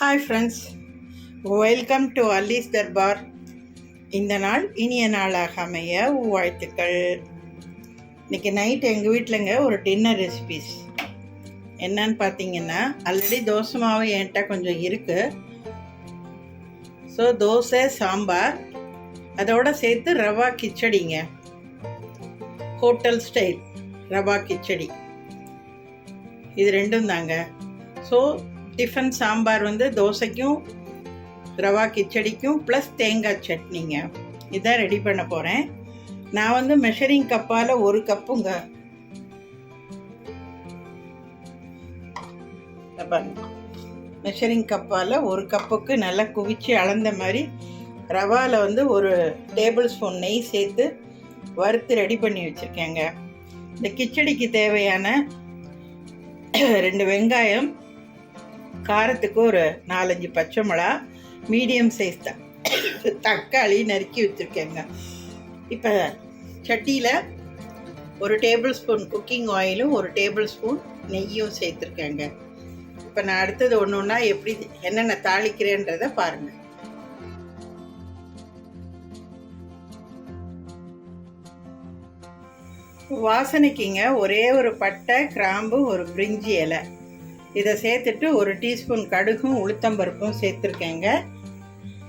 Hi friends welcome to Allie's Darbar இந்த நாள் இனிய நாளாக அமைய வாழ்த்துக்கள். இன்றைக்கி நைட் எங்கள் வீட்டிலங்க ஒரு டின்னர் ரெசிபிஸ் என்னன்னு பார்த்தீங்கன்னா ஆல்ரெடி தோசை மாவு என்கிட்ட கொஞ்சம் இருக்குது ஸோ தோசை சாம்பார் அதோட சேர்த்து rava கிச்சடிங்க. Hotel style rava kichadi. இது ரெண்டும் தாங்க. ஸோ டிஃபன் சாம்பார் வந்து தோசைக்கும் ரவா கிச்சடிக்கும் ப்ளஸ் தேங்காய் சட்னிங்க. இதான் ரெடி பண்ண போகிறேன் நான் வந்து மெஷரிங் கப்பால் ஒரு கப்புங்க. மெஷரிங் கப்பால் ஒரு கப்புக்கு நல்லா குவிச்சு அளந்த மாதிரி ரவாவில் வந்து ஒரு டேபிள் ஸ்பூன் நெய் சேர்த்து வறுத்து ரெடி பண்ணி வச்சுருக்கேங்க. இந்த கிச்சடிக்கு தேவையான ரெண்டு வெங்காயம் காரத்துக்கு ஒரு நாலஞ்சு பச்சை மிளகா மீடியம் சைஸ் தான் தக்காளி நறுக்கி வச்சுருக்கேங்க. இப்போ சட்டியில் ஒரு டேபிள் ஸ்பூன் குக்கிங் ஆயிலும் ஒரு டேபிள் ஸ்பூன் நெய்யும் சேர்த்துருக்கேங்க. இப்போ நான் அடுத்தது ஒன்று ஒன்றா எப்படி என்னென்ன தாளிக்கிறேன்றதை பாருங்கள் வாசனைக்குங்க ஒரே ஒரு பட்டை கிராம்பு ஒரு பிரிஞ்சி இலை. இதை சேர்த்துட்டு ஒரு டீஸ்பூன் கடுகும் உளுத்தம்பருப்பும் சேர்த்துருக்கேங்க.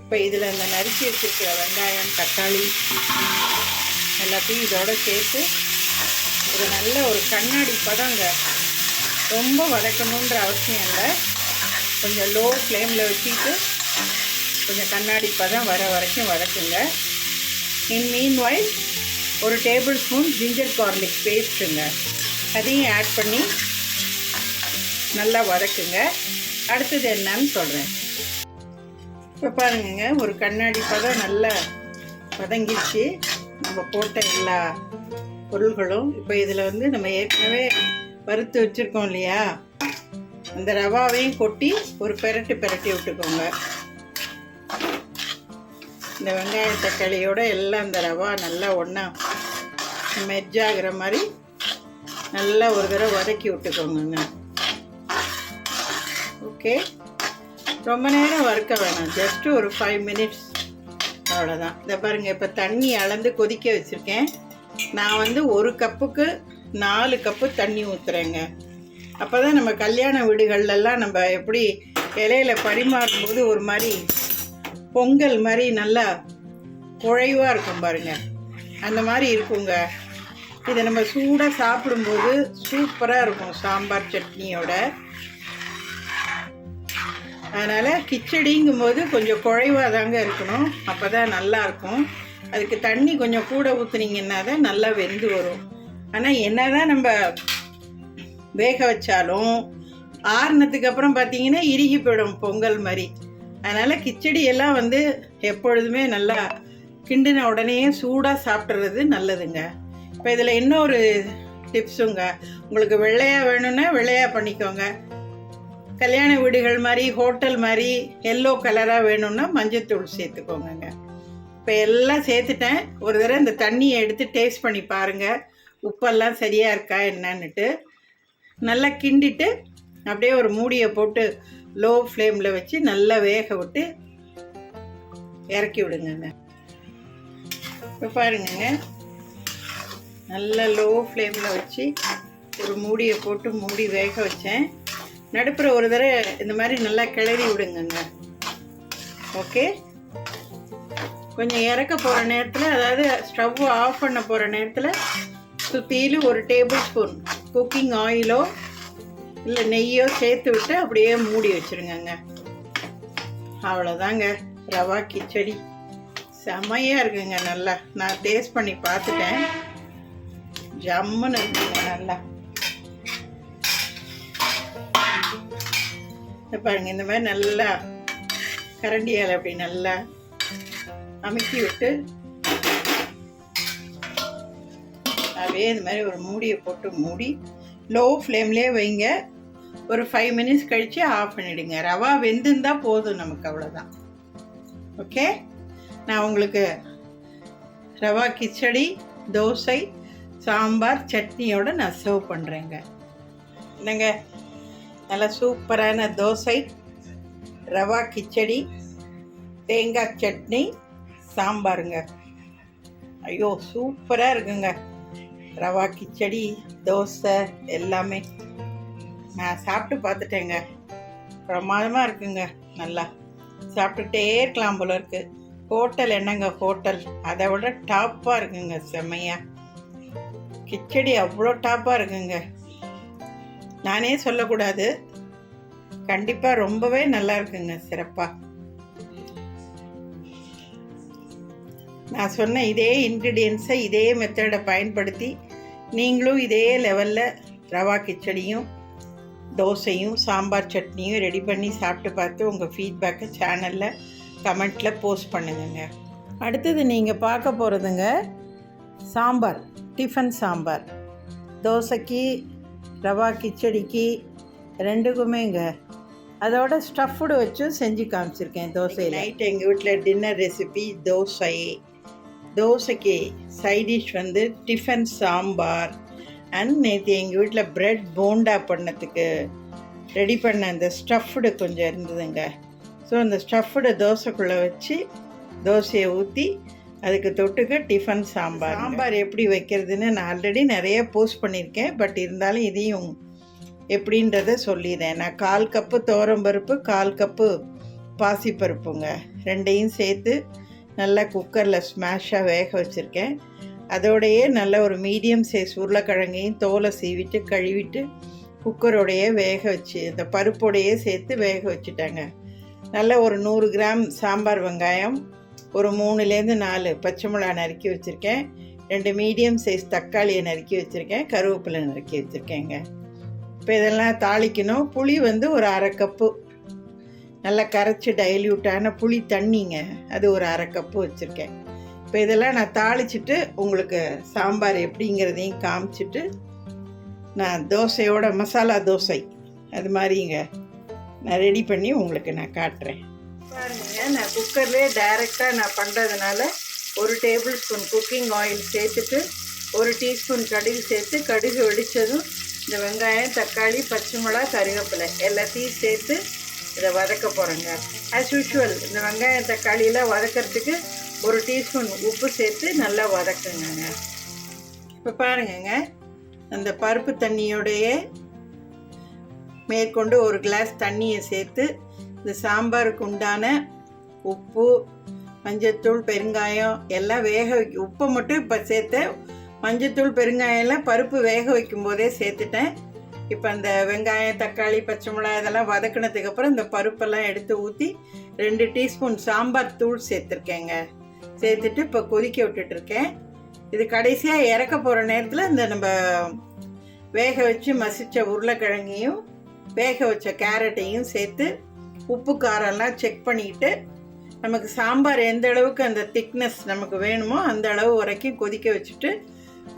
இப்போ இதில் இந்த நறுக்கி வச்சுருக்கிற வெங்காயம் தக்காளி எல்லாத்தையும் இதோட சேர்த்து ஒரு நல்ல ஒரு கண்ணாடி பதங்க. ரொம்ப வதக்கணுன்ற அவசியம் இல்லை. கொஞ்சம் லோ ஃப்ளேமில் வச்சுட்டு கொஞ்சம் கண்ணாடி பதம் வர வரைக்கும் வதக்குங்க. இன் மீன் வாய்ஸ் ஒரு டேபிள் ஸ்பூன் ஜிஞ்சர் கார்லிக் பேஸ்ட்டுங்க அதையும் ஆட் பண்ணி நல்லா வதக்குங்க. அடுத்தது என்னன்னு சொல்கிறேன் இப்போ பாருங்கங்க ஒரு கண்ணாடி பதம் நல்லா வதங்கிச்சு நம்ம போட்ட எல்லா பொருள்களும் இப்போ இதில் வந்து நம்ம ஏற்கனவே வறுத்து வச்சுருக்கோம் இல்லையா? அந்த ரவாவையும் கொட்டி ஒரு பெரட்டு பெரட்டி விட்டுக்கோங்க. இந்த வெங்காய தக்காளியோட எல்லாம் அந்த ரவா நல்லா ஒன்றா மெர்ஜ் ஆகிற மாதிரி நல்லா ஒரு தடவை வதக்கி விட்டுக்கோங்கங்க. ஓகே ரொம்ப நேரம் வறுக்க வேணாம். ஜஸ்ட் ஒரு ஃபைவ் மினிட்ஸ் அவ்வளோதான் இதை பாருங்கள் இப்போ தண்ணி அளந்து கொதிக்க வச்சுருக்கேன். நான் வந்து ஒரு கப்புக்கு நாலு கப்பு தண்ணி ஊற்றுறேங்க அப்போ தான் நம்ம கல்யாண வீடுகள்லாம் நம்ம எப்படி இலையில பரிமாறும்போது ஒரு மாதிரி பொங்கல் மாதிரி நல்லா குழைவாக இருக்கும் பாருங்க. அந்த மாதிரி இருக்குங்க. இதை நம்ம சூடாக சாப்பிடும்போது சூப்பராக இருக்கும் சாம்பார் சட்னியோட. அதனால் கிச்சடிங்கும்போது கொஞ்சம் குழைவாக தாங்க இருக்கணும். அப்போ தான் நல்லாயிருக்கும் அதுக்கு தண்ணி கொஞ்சம் கூட ஊற்றுனீங்கன்னா தான் நல்லா வெந்து வரும். ஆனால் என்ன தான் நம்ம வேக வச்சாலும் ஆறுனதுக்கு அப்புறம் பார்த்தீங்கன்னா இறுகி போயிடும் பொங்கல் மாதிரி. அதனால் கிச்சடி எல்லாம் வந்து எப்பொழுதுமே நல்லா கிண்டின உடனே சூடாக சாப்பிட்றது நல்லதுங்க. இப்போ இதில் இன்னொரு டிப்ஸுங்க உங்களுக்கு வெள்ளையாக வேணும்னா வெள்ளையாக பண்ணிக்கோங்க. கல்யாண வீடுகள் மாதிரி ஹோட்டல் மாதிரி எல்லோ கலராக வேணும்னா மஞ்சத்தூள் சேர்த்துக்கோங்க இப்போ எல்லாம் சேர்த்துட்டேன். ஒரு தடவை இந்த தண்ணியை எடுத்து டேஸ்ட் பண்ணி பாருங்கள் உப்பெல்லாம் சரியாக இருக்கா என்னன்னுட்டு. நல்லா கிண்டிட்டு அப்படியே ஒரு மூடியை போட்டு லோ ஃப்ளேமில் வச்சு நல்லா வேக விட்டு இறக்கி விடுங்கங்க. இப்போ பாருங்கங்க. நல்லா லோ ஃப்ளேமில் வச்சு ஒரு மூடியை போட்டு மூடி வேக வச்சேன். நடுப்புற ஒரு தடவை இந்த மாதிரி நல்லா கிளறி விடுங்கங்க. ஓகே கொஞ்சம் இறக்க போகிற நேரத்தில் அதாவது ஸ்டவ் ஆஃப் பண்ண போகிற நேரத்தில் சுற்றிலும் ஒரு டேபிள் ஸ்பூன் குக்கிங் ஆயிலோ இல்லை நெய்யோ சேர்த்து விட்டு அப்படியே மூடி வச்சுருங்கங்க. அவ்வளோதாங்க ரவா கிச்சடி. செமையாக இருக்குங்க நல்லா. நான் டேஸ்ட் பண்ணி பார்த்துட்டேன். ஜம்முன்னு இருக்குங்க நல்லா. பாருங்க இந்த மாதிரி நல்லா கரண்டியால் அப்படி நல்லா அமுக்கி விட்டு அப்படியே இந்த மாதிரி ஒரு மூடியை போட்டு மூடி லோ ஃப்ளேம்லேயே வைங்க. ஒரு ஃபைவ் மினிட்ஸ் கழித்து ஆஃப் பண்ணிவிடுங்க ரவா வெந்திருந்தால் போதும் நமக்கு அவ்வளோதான் ஓகே நான் உங்களுக்கு ரவா கிச்சடி தோசை சாம்பார் சட்னியோடு நான் சர்வ் பண்ணுறேங்க என்னங்க? நல்லா சூப்பரான தோசை ரவா கிச்சடி தேங்காய் சட்னி சாம்பாருங்க. ஐயோ சூப்பராக இருக்குங்க. ரவா கிச்சடி தோசை எல்லாமே. நான் சாப்பிட்டு பார்த்துட்டேங்க. பிரமாதமாக இருக்குங்க நல்லா. சாப்பிட்டுட்டே இருக்கலாம் போல இருக்குது ஹோட்டல் என்னங்க ஹோட்டல்? அதை விட டாப்பாக இருக்குங்க செம்மையா. கிச்சடி அவ்வளோ டாப்பாக இருக்குங்க. நானே சொல்லக்கூடாது. கண்டிப்பாக ரொம்பவே நல்லா இருக்குங்க சிறப்பாக நான் சொன்ன இதே இன்க்ரீடியன்ஸை இதே மெத்தடை பயன்படுத்தி நீங்களும் இதே லெவலில் ரவா கிச்சடியும் தோசையும் சாம்பார் சட்னியும் ரெடி பண்ணி சாப்பிட்டு பார்த்து உங்கள் ஃபீட்பேக்கை சேனலில் கமெண்ட்டில் போஸ்ட் பண்ணுங்கங்க. அடுத்தது நீங்கள் பார்க்க போகிறதுங்க சாம்பார் டிஃபன் சாம்பார். தோசைக்கு ரவா கிச்சடிக்கு ரெண்டுக்குமேங்க. அதோட ஸ்டஃப்டு வச்சும் செஞ்சு காமிச்சிருக்கேன் தோசை நைட் எங்கள் வீட்டில் டின்னர் ரெசிபி தோசை. தோசைக்கு சைட் டிஷ் வந்து டிஃபன் சாம்பார். அண்ட் நேற்று எங்கள் வீட்டில் பிரெட் போண்டா பண்ணதுக்கு ரெடி பண்ண அந்த ஸ்டஃப்டு கொஞ்சம் இருந்ததுங்க. ஸோ அந்த ஸ்டஃப்டு தோசைக்குள்ளே வச்சு தோசையை ஊற்றி அதுக்கு தொட்டுக்க டிஃபன் சாம்பார். சாம்பார் எப்படி வைக்கிறதுன்னு நான் ஆல்ரெடி நிறைய போஸ்ட் பண்ணியிருக்கேன். பட் இருந்தாலும் இதையும் எப்படின்றத சொல்லிடுறேன். நான் கால் கப்பு பருப்பு கால் கப்பு பாசிப்பருப்புங்க. ரெண்டையும் சேர்த்து நல்லா குக்கரில் ஸ்மாஷாக வேக வச்சுருக்கேன். அதோடையே நல்ல ஒரு மீடியம் சைஸ் உருளைக்கிழங்கையும் தோலை சீவிட்டு கழுவிட்டு குக்கரோடையே வேக வச்சு இந்த பருப்போடையே சேர்த்து வேக வச்சுட்டாங்க. நல்ல ஒரு நூறு கிராம் சாம்பார் வெங்காயம் ஒரு மூணுலேருந்து நாலு பச்சை மிளகா நறுக்கி வச்சுருக்கேன். ரெண்டு மீடியம் சைஸ் தக்காளியை நறுக்கி வச்சுருக்கேன். கருவேப்பிலை நறுக்கி வச்சுருக்கேங்க. இப்போ இதெல்லாம் தாளிக்கணும். புளி வந்து ஒரு அரை கப்பு. நல்லா கரைச்சி டைல்யூட்டான புளி தண்ணிங்க. அது ஒரு அரை கப்பு வச்சுருக்கேன். இப்போ இதெல்லாம் நான் தாளிச்சிட்டு உங்களுக்கு சாம்பார் எப்படிங்கிறதையும் காமிச்சிட்டு நான் தோசையோட மசாலா தோசை. அது மாதிரிங்க. நான் ரெடி பண்ணி உங்களுக்கு நான் காட்டுறேன். பாருங்க நான் குக்கர்லேயே டைரெக்டாக நான் பண்ணுறதுனால ஒரு டேபிள் ஸ்பூன் குக்கிங் ஆயில் சேர்த்துட்டு ஒரு டீஸ்பூன் கடுகு சேர்த்து கடுகு வெடித்ததும் இந்த வெங்காயம் தக்காளி பச்சை மிளகா கருவேப்பிலை எல்லாத்தையும் சேர்த்து இதை வதக்க போகிறேங்க ஆஸ் யூஷுவல் இந்த வெங்காயம் தக்காளியெல்லாம் வதக்கிறதுக்கு ஒரு டீஸ்பூன் உப்பு சேர்த்து நல்லா வதக்குங்க இப்போ பாருங்கங்க அந்த பருப்பு தண்ணியோடையே மேற்கொண்டு ஒரு கிளாஸ் தண்ணியை சேர்த்து இந்த சாம்பாருக்கு உண்டான உப்பு மஞ்சத்தூள் பெருங்காயம் எல்லாம் வேக வைக்க உப்பை மட்டும் இப்போ சேர்த்தேன் மஞ்சத்தூள் பெருங்காயம் எல்லாம் பருப்பு வேக வைக்கும் போதே சேர்த்துட்டேன். இப்போ அந்த வெங்காயம் தக்காளி பச்சை மிளகாய் இதெல்லாம் வதக்கினதுக்கு அப்புறம் இந்த பருப்பெல்லாம் எடுத்து ஊற்றி ரெண்டு டீஸ்பூன் சாம்பார் தூள் சேர்த்துருக்கேங்க. சேர்த்துட்டு இப்போ கொதிக்க விட்டுட்ருக்கேன் இது கடைசியாக இறக்க போகிற நேரத்தில் இந்த நம்ம வேக வச்சு மசித்த உருளைக்கிழங்கையும் வேக வச்ச கேரட்டையும் சேர்த்து உப்பு காரம்லாம் செக் பண்ணிக்கிட்டு நமக்கு சாம்பார் எந்த அளவுக்கு அந்த திக்னஸ் நமக்கு வேணுமோ அந்த அளவு வரைக்கும் கொதிக்க வச்சுட்டு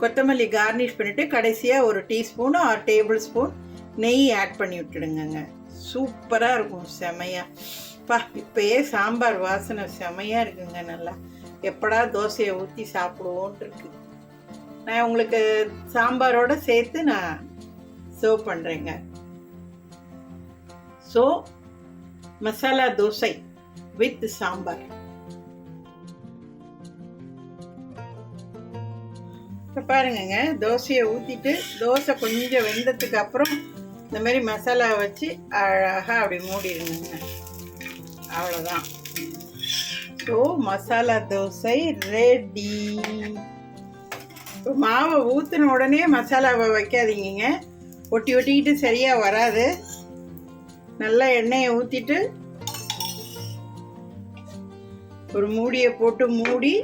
கொத்தமல்லி கார்னிஷ் பண்ணிவிட்டு கடைசியாக ஒரு டீஸ்பூன் ஆர் டேபிள் ஸ்பூன் நெய் ஆட் பண்ணி விட்டுடுங்கங்க. சூப்பராக இருக்கும் செமையாக பா இப்போயே சாம்பார் வாசனை செமையாக இருக்குங்க நல்லா. எப்படா தோசையை ஊற்றி சாப்பிடுவோன்ட்டு இருக்கு நான் உங்களுக்கு சாம்பாரோடு சேர்த்து நான் சர்வ் பண்ணுறேங்க ஸோ மசாலா தோசை வித் சாம்பார் இப்போ பாருங்கங்க தோசையை ஊற்றிட்டு தோசை கொஞ்சம் வெந்ததுக்கு அப்புறம் இந்த மாதிரி மசாலா வச்சு அழகாக அப்படி மூடிடுங்க அவ்வளோதான் ஸோ மசாலா தோசை ரெடி இப்போ மாவை ஊற்றின உடனே மசாலாவை வைக்காதீங்க ஒட்டி ஒட்டிக்கிட்டு சரியாக வராது. நல்லா எண்ணெயை ஊற்றிட்டு ஒரு மூடியை போட்டு மூடி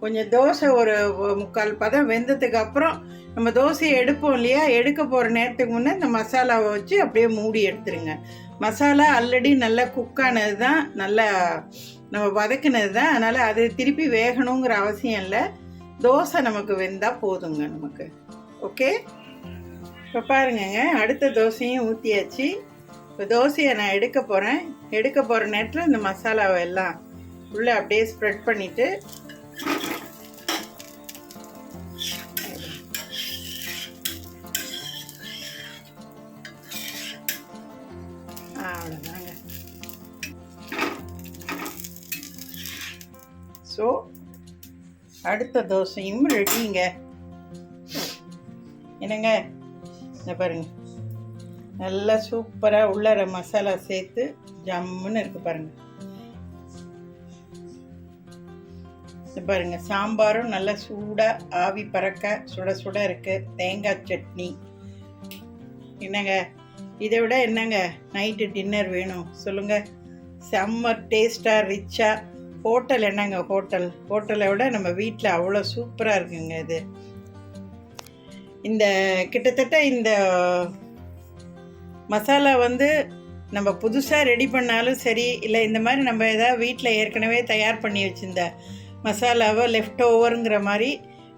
கொஞ்சம் தோசை ஒரு முக்கால் பதம் வெந்ததுக்கு அப்புறம் நம்ம தோசையை எடுப்போம் இல்லையா? எடுக்க போகிற நேரத்துக்கு முன்னே இந்த மசாலாவை வச்சு அப்படியே மூடி எடுத்துருங்க. மசாலா ஆல்ரெடி நல்லா குக்கானது தான் நல்லா நம்ம வதக்குனது தான் அதனால் அது திருப்பி வேகணுங்கிற அவசியம் இல்லை. தோசை நமக்கு வெந்தால் போதுங்க நமக்கு. ஓகே இப்போ பாருங்கங்க அடுத்த தோசையும் ஊற்றியாச்சு இப்போ தோசையை நான் எடுக்க போகிறேன் எடுக்க போகிற நேரத்தில் இந்த மசாலாவை எல்லாம் உள்ளே அப்படியே ஸ்ப்ரெட் பண்ணிவிட்டு அவ்வளோதாங்க ஸோ அடுத்த தோசையும் ரெடிங்க என்னங்க? இந்த பாருங்கள் நல்லா சூப்பராக உள்ளர மசாலா சேர்த்து ஜம்முன்னு இருக்கு பாருங்க. பாருங்க சாம்பாரும் நல்லா சூடாக ஆவி பறக்க சுட சுட இருக்கு. தேங்காய் சட்னி. என்னங்க இதை விட என்னங்க நைட்டு டின்னர் வேணும்? சொல்லுங்க. செம்ம டேஸ்டாக ரிச்சாக ஹோட்டல் என்னங்க ஹோட்டல்? ஹோட்டலை விட நம்ம வீட்டில் அவ்வளோ சூப்பராக இருக்குங்க இது. இந்த கிட்டத்தட்ட இந்த மசாலா வந்து நம்ம புதுசாக ரெடி பண்ணாலும் சரி இல்லை இந்த மாதிரி நம்ம ஏதாவது வீட்டில் ஏற்கனவே தயார் பண்ணி வச்சிருந்த மசாலாவை லெஃப்ட் ஓவருங்கிற மாதிரி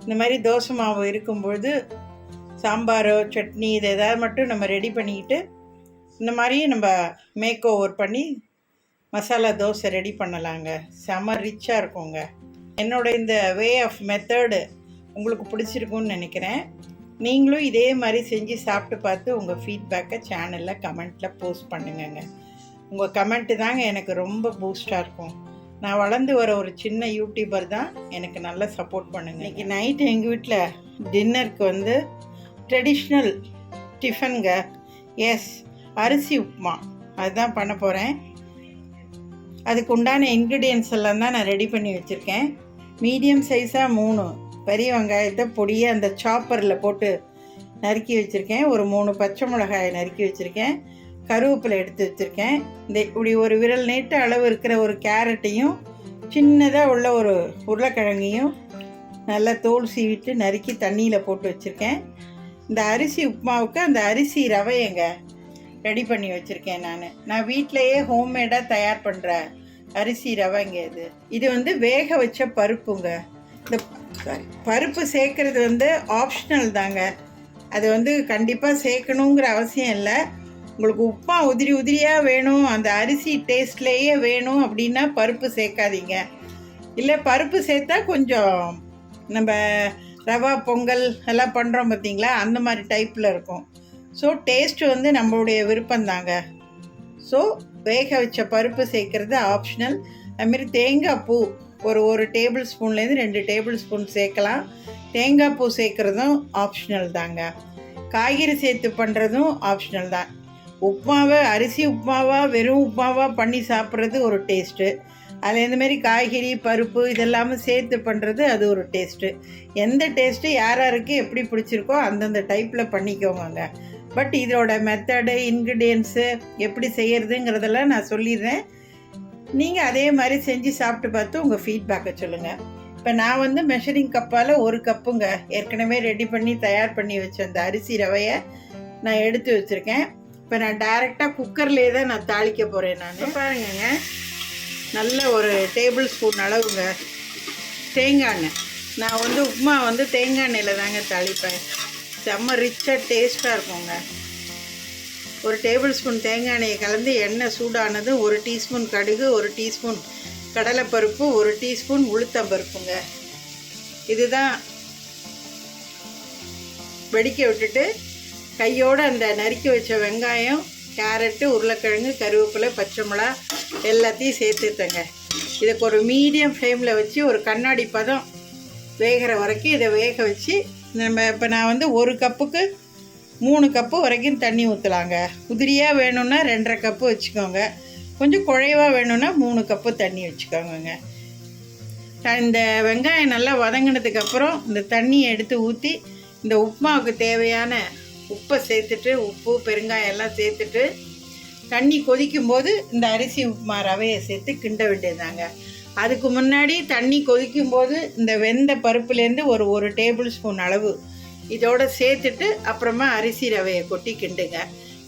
இந்த மாதிரி தோசை மாவு இருக்கும்பொழுது சாம்பாரோ சட்னி இது எதாவது மட்டும் நம்ம ரெடி பண்ணிக்கிட்டு இந்த மாதிரி நம்ம மேக் ஓவர் பண்ணி மசாலா தோசை ரெடி பண்ணலாங்க. செம ரிச்சாக இருக்குங்க. என்னோட இந்த வே ஆஃப் மெத்தடு உங்களுக்கு பிடிச்சிருக்குன்னு நினைக்கிறேன். நீங்களும் இதே மாதிரி செஞ்சு சாப்பிட்டு பார்த்து உங்கள் ஃபீட்பேக்கை சேனலில் கமெண்ட்டில் போஸ்ட் பண்ணுங்கங்க. உங்கள் கமெண்ட்டு தாங்க எனக்கு ரொம்ப பூஸ்டாக இருக்கும். நான் வளர்ந்து வர ஒரு சின்ன யூடியூபர் தான் எனக்கு நல்லா சப்போர்ட் பண்ணுங்க. இன்றைக்கி நைட்டு எங்கள் வீட்டில் டின்னருக்கு வந்து ட்ரெடிஷ்னல் டிஃபனுங்க எஸ் அரிசி உப்புமா. அதுதான் பண்ண போகிறேன் அதுக்கு உண்டான இன்க்ரீடியன்ஸ் எல்லாம் தான் நான் ரெடி பண்ணி வச்சுருக்கேன். மீடியம் சைஸாக மூணு. பெரிய வெங்காயத்தை பொடியை அந்த சாப்பரில் போட்டு நறுக்கி வச்சுருக்கேன். ஒரு மூணு பச்சை மிளகாயை நறுக்கி வச்சுருக்கேன். கருவேப்பிலை எடுத்து வச்சுருக்கேன். இந்த இப்படி ஒரு விரல் நீட்ட அளவு இருக்கிற ஒரு கேரட்டையும் சின்னதாக உள்ள ஒரு உருளைக்கிழங்கையும் நல்லா தோல் சீவிட்டு நறுக்கி தண்ணியில் போட்டு வச்சுருக்கேன். இந்த அரிசி உப்புமாவுக்கு அந்த அரிசி ரவையங்க ரெடி பண்ணி வச்சுருக்கேன் நான். நான் வீட்டிலையே ஹோம்மேடாக தயார் பண்ணுற அரிசி ரவைங்க இது. இது வந்து வேக வச்ச பருப்புங்க. இந்த சாரி பருப்பு சேர்க்கறது வந்து ஆப்ஷனல் தாங்க. அது வந்து கண்டிப்பாக சேர்க்கணுங்கிற அவசியம் இல்லை. உங்களுக்கு உப்பாக உதிரி உதிரியாக வேணும். அந்த அரிசி டேஸ்ட்லேயே வேணும் அப்படின்னா பருப்பு சேர்க்காதீங்க. இல்லை பருப்பு சேர்த்தா கொஞ்சம் நம்ம ரவா பொங்கல் எல்லாம் பண்ணுறோம் பார்த்தீங்களா அந்த மாதிரி டைப்பில் இருக்கும். ஸோ டேஸ்ட் வந்து நம்மளுடைய விருப்பம்தாங்க ஸோ வேக வச்ச பருப்பு சேர்க்குறது ஆப்ஷனல் அதுமாரி தேங்காய் பூ. ஒரு ஒரு டேபிள் ஸ்பூன்லேருந்து ரெண்டு டேபிள் ஸ்பூன் சேர்க்கலாம். தேங்காய் பூ சேர்க்குறதும் ஆப்ஷனல் தாங்க. காய்கறி சேர்த்து பண்ணுறதும் ஆப்ஷனல் தான். உப்புமாவை அரிசி உப்மாவாக வெறும் உப்மாவாக பண்ணி சாப்பிட்றது ஒரு டேஸ்ட்டு அதில் இந்த மாதிரி காய்கறி பருப்பு இதெல்லாமே சேர்த்து பண்ணுறது அது ஒரு டேஸ்ட்டு எந்த டேஸ்ட்டு யார் யாருக்கு எப்படி பிடிச்சிருக்கோ அந்தந்த டைப்பில் பண்ணிக்கோங்க பட் இதோட மெத்தடு இன்க்ரீடியன்ஸு எப்படி செய்கிறதுங்கிறதெல்லாம் நான் சொல்லிடுறேன். நீங்கள் அதே மாதிரி செஞ்சு சாப்பிட்டு பார்த்து உங்கள் ஃபீட்பேக்கை சொல்லுங்கள் இப்போ நான் வந்து மெஷரிங் கப்பால் ஒரு கப்புங்க ஏற்கனவே ரெடி பண்ணி தயார் பண்ணி வச்ச அந்த அரிசி ரவையை நான் எடுத்து வச்சுருக்கேன். இப்போ நான் டைரெக்டாக குக்கர்லேயே தான் நான் தாளிக்க போகிறேன் நான். பாருங்கங்க. நல்ல ஒரு டேபிள் ஸ்பூன் அளவுங்க. தேங்காய் எண்ணெய் நான் வந்து உப்புமா வந்து தேங்காய் எண்ணெயில் தாங்க தாளிப்பேன். செம்ம ரிச்சாக டேஸ்ட்டாக இருக்குங்க. ஒரு டேபிள் ஸ்பூன் தேங்காய் எண்ணெயை கலந்து எண்ணெய் சூடானது ஒரு டீஸ்பூன் கடுகு ஒரு டீஸ்பூன் கடலைப்பருப்பு ஒரு டீஸ்பூன் உளுத்தம்பருப்புங்க. இதுதான் வெடிக்க விட்டுட்டு கையோடு அந்த நறுக்கி வச்ச வெங்காயம் கேரட்டு உருளைக்கிழங்கு கருவேப்பிலை பச்சை மிளகா எல்லாத்தையும் சேர்த்துட்டேங்க. இதுக்கு ஒரு மீடியம் ஃப்ளேமில் வச்சு ஒரு கண்ணாடி பதம் வேகிற வரைக்கும் இதை வேக வச்சு நம்ம இப்போ நான் வந்து ஒரு கப்புக்கு மூணு கப்பு வரைக்கும் தண்ணி ஊற்றலாங்க உதிரியாக வேணும்னா ரெண்டரை கப்பு வச்சுக்கோங்க. கொஞ்சம் குழைவாக வேணும்னா மூணு கப்பு தண்ணி வச்சுக்கோங்கங்க. த- இந்த வெங்காயம் நல்லா வதங்கினதுக்கப்புறம் இந்த தண்ணியை எடுத்து ஊற்றி இந்த உப்புமாவுக்கு தேவையான உப்பை சேர்த்துட்டு உப்பு பெருங்காயம் எல்லாம் சேர்த்துட்டு தண்ணி கொதிக்கும் போது இந்த அரிசி உப்புமா ரவையை சேர்த்து கிண்ட வேண்டியதாங்க அதுக்கு முன்னாடி தண்ணி கொதிக்கும் போது இந்த வெந்த பருப்புலேருந்து ஒரு ஒரு டேபிள் ஸ்பூன் அளவு இதோட சேர்த்துட்டு அப்புறமா அரிசி ரவையை கொட்டி கிண்டுங்க.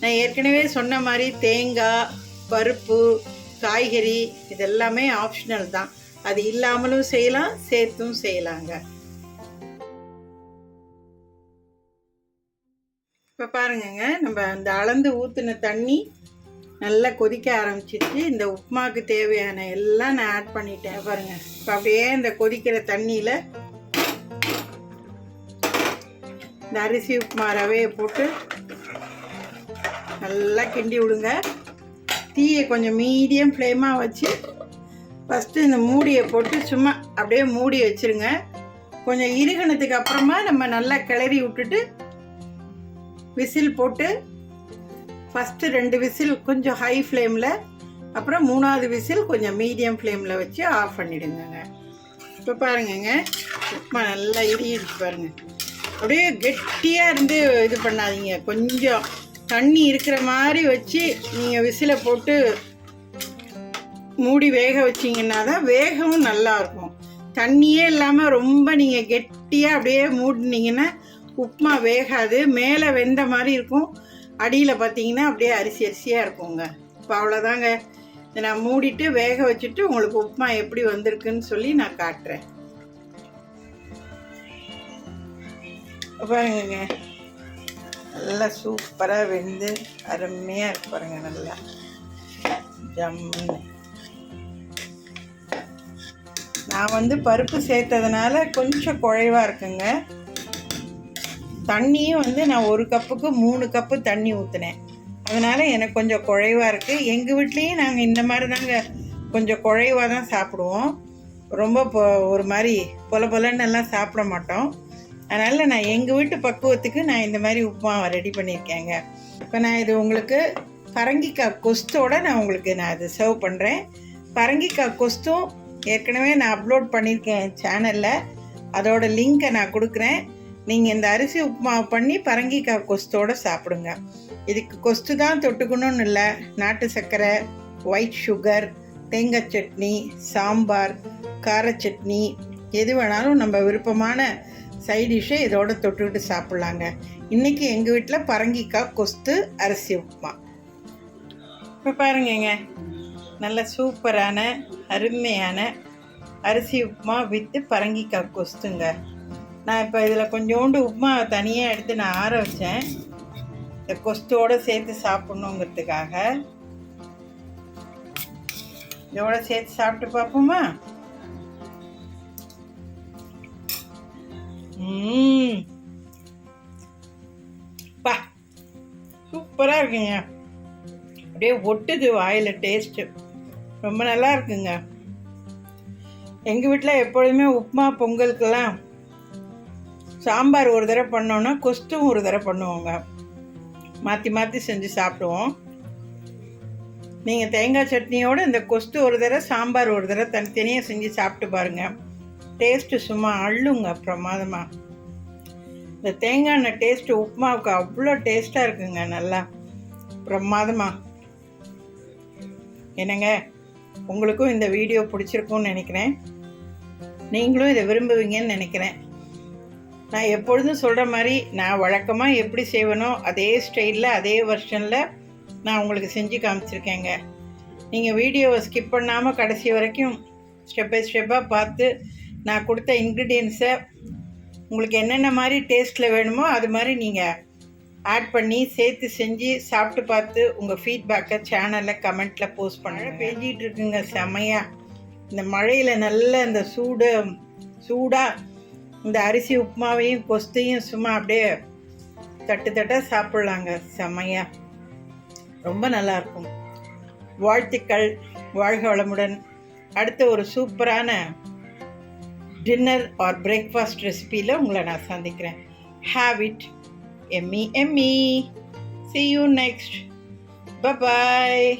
நான் ஏற்கனவே சொன்ன மாதிரி தேங்காய் பருப்பு காய்கறி இதெல்லாமே ஆப்ஷனல் தான். அது இல்லாமலும் செய்யலாம் சேர்த்தும் செய்யலாங்க. இப்போ பாருங்கங்க நம்ம அந்த அளந்து ஊற்றின தண்ணி நல்லா கொதிக்க ஆரம்பிச்சிச்சு இந்த உப்புமாவுக்கு தேவையான எல்லாம் நான் ஆட் பண்ணிட்டேன். பாருங்க இப்போ அப்படியே இந்த கொதிக்கிற தண்ணியில் இந்த அரிசி உப்புமா ரவையை போட்டு நல்லா கிண்டி விடுங்க. தீயை கொஞ்சம் மீடியம் ஃப்ளேமாக வச்சு ஃபஸ்ட்டு இந்த மூடியை போட்டு சும்மா அப்படியே மூடி வச்சுருங்க. கொஞ்சம் இருகினத்துக்கு அப்புறமா நம்ம நல்லா கிளறி விட்டுட்டு விசில் போட்டு ஃபஸ்ட்டு ரெண்டு விசில் கொஞ்சம் ஹை ஃப்ளேமில் அப்புறம் மூணாவது விசில் கொஞ்சம் மீடியம் ஃப்ளேமில் வச்சு ஆஃப் பண்ணிவிடுங்க இப்போ பாருங்கங்க உப்புமா நல்லா இறுகிடுச்சு பாருங்கள் அப்படியே கெட்டியாக இருந்து இது பண்ணாதீங்க. கொஞ்சம் தண்ணி இருக்கிற மாதிரி வச்சு நீங்கள் விசில போட்டு மூடி வேக வச்சிங்கன்னா தான் வேகவும் நல்லா இருக்கும். தண்ணியே இல்லாமல் ரொம்ப நீங்கள் கெட்டியாக அப்படியே மூடினீங்கன்னா உப்புமா வேகாது. மேலே வெந்த மாதிரி இருக்கும். அடியில் பார்த்தீங்கன்னா அப்படியே அரிசி அரிசியாக இருக்குங்க. இப்போ அவ்வளோதாங்க இதை நான் மூடிட்டு வேக வச்சுட்டு உங்களுக்கு உப்புமா எப்படி வந்திருக்குன்னு சொல்லி நான் காட்டுறேன். பாருங்க. நல்லா சூப்பராக வெந்து அருமையாக இருக்கு பாருங்க நல்லா. ஜம்முன்னு. நான் வந்து பருப்பு சேர்த்ததுனால கொஞ்சம் குழைவாக இருக்குங்க. தண்ணியும் வந்து நான் ஒரு கப்புக்கு மூணு கப்பு தண்ணி ஊற்றினேன் அதனால் எனக்கு கொஞ்சம் குழைவாக இருக்குது எங்கள் வீட்லேயும் நாங்கள் இந்த மாதிரி தாங்க கொஞ்சம் குழைவாக தான் சாப்பிடுவோம். ரொம்ப பொ ஒரு மாதிரி பொல பொலன்னு எல்லாம் சாப்பிட மாட்டோம். அதனால் நான் எங்கள் வீட்டு பக்குவத்துக்கு நான் இந்த மாதிரி உப்புமா ரெடி பண்ணியிருக்கேங்க. இப்போ நான் இது உங்களுக்கு பரங்கிக்காய் கொஸ்தோட நான் உங்களுக்கு நான் இது சர்வ் பண்ணுறேன் பரங்கிக்காய் கொஸ்தும் ஏற்கனவே நான் அப்லோட் பண்ணியிருக்கேன் சேனலில் அதோட லிங்க்கை நான் கொடுக்குறேன். நீங்கள் இந்த அரிசி உப்புமா பண்ணி பரங்கிக்காய் கொஸ்தோட சாப்பிடுங்க. இதுக்கு கொஸ்து தான் தொட்டுக்கணும்னு இல்லை. நாட்டு சர்க்கரை ஒயிட் சுகர் தேங்காய் சட்னி சாம்பார் கார சட்னி எது வேணாலும் நம்ம விருப்பமான சைட் டிஷ்ஷை இதோட தொட்டுக்கிட்டு சாப்பிட்லாங்க. இன்றைக்கி எங்கள் வீட்டில் பரங்கிக்காய் கொஸ்து அரிசி உப்புமா. இப்போ பாருங்கங்க. நல்ல சூப்பரான அருமையான அரிசி உப்புமா வித்து பரங்கிக்காய் கொஸ்துங்க. நான் இப்போ இதில் கொஞ்சோண்டு உப்புமா தனியாக எடுத்து நான் ஆற வச்சேன். இந்த கொஸ்தோடு சேர்த்து சாப்பிட்ணுங்கிறதுக்காக. இதோட சேர்த்து சாப்பிட்டு பார்ப்போமா? பா சூப்பராக இருக்குங்க. அப்படியே ஒட்டுது வாயில் டேஸ்ட்டு ரொம்ப நல்லா இருக்குங்க. எங்கள் வீட்டில் எப்பொழுதுமே உப்புமா பொங்கலுக்கெல்லாம் சாம்பார் ஒரு தடவை பண்ணோன்னா கொஸ்தும் ஒரு தடவை பண்ணுவோங்க. மாற்றி மாற்றி செஞ்சு சாப்பிடுவோம். நீங்கள் தேங்காய் சட்னியோடு இந்த கொஸ்து ஒரு தடவை சாம்பார் ஒரு தடவை தனித்தனியாக செஞ்சு சாப்பிட்டு பாருங்கள் டேஸ்ட்டு சும்மா அள்ளுங்க பிரமாதமாக இந்த தேங்காய் எண்ணெய் டேஸ்ட்டு உப்புமாவுக்கு அவ்வளோ டேஸ்ட்டாக இருக்குங்க நல்லா. பிரமாதமாக என்னங்க உங்களுக்கும் இந்த வீடியோ பிடிச்சிருக்கும்னு நினைக்கிறேன். நீங்களும் இதை விரும்புவீங்கன்னு நினைக்கிறேன். நான் எப்பொழுதும் சொல்கிற மாதிரி நான் வழக்கமாக எப்படி செய்வேனோ அதே ஸ்டைலில் அதே வெர்ஷனில் நான் உங்களுக்கு செஞ்சு காமிச்சிருக்கேங்க. நீங்கள் வீடியோவை ஸ்கிப் பண்ணாமல் கடைசி வரைக்கும் ஸ்டெப் பை ஸ்டெப்பாக பார்த்து நான் கொடுத்த இன்க்ரீடியன்ஸை உங்களுக்கு என்னென்ன மாதிரி டேஸ்ட்டில் வேணுமோ அது மாதிரி நீங்கள் ஆட் பண்ணி சேர்த்து செஞ்சு சாப்பிட்டு பார்த்து உங்கள் ஃபீட்பேக்கை சேனலில் கமெண்ட்டில் போஸ்ட் பண்ணுங்க. பேஞ்சிகிட்டு இருக்குங்க செமையாக இந்த மழையில் நல்ல இந்த சூடு சூடாக இந்த அரிசி உப்புமாவையும் கொஸ்தையும் சும்மா அப்படியே தட்டு தட்டாக சாப்பிட்லாங்க. செமையாக ரொம்ப நல்லாயிருக்கும் வாழ்த்துக்கள். வாழ்க வளமுடன். அடுத்த ஒரு சூப்பரான டின்னர் ஆர் பிரேக்ஃபாஸ்ட் ரெசிபியில் உங்களை நான் சந்திக்கிறேன். Have it Emmy Emmy see you next bye bye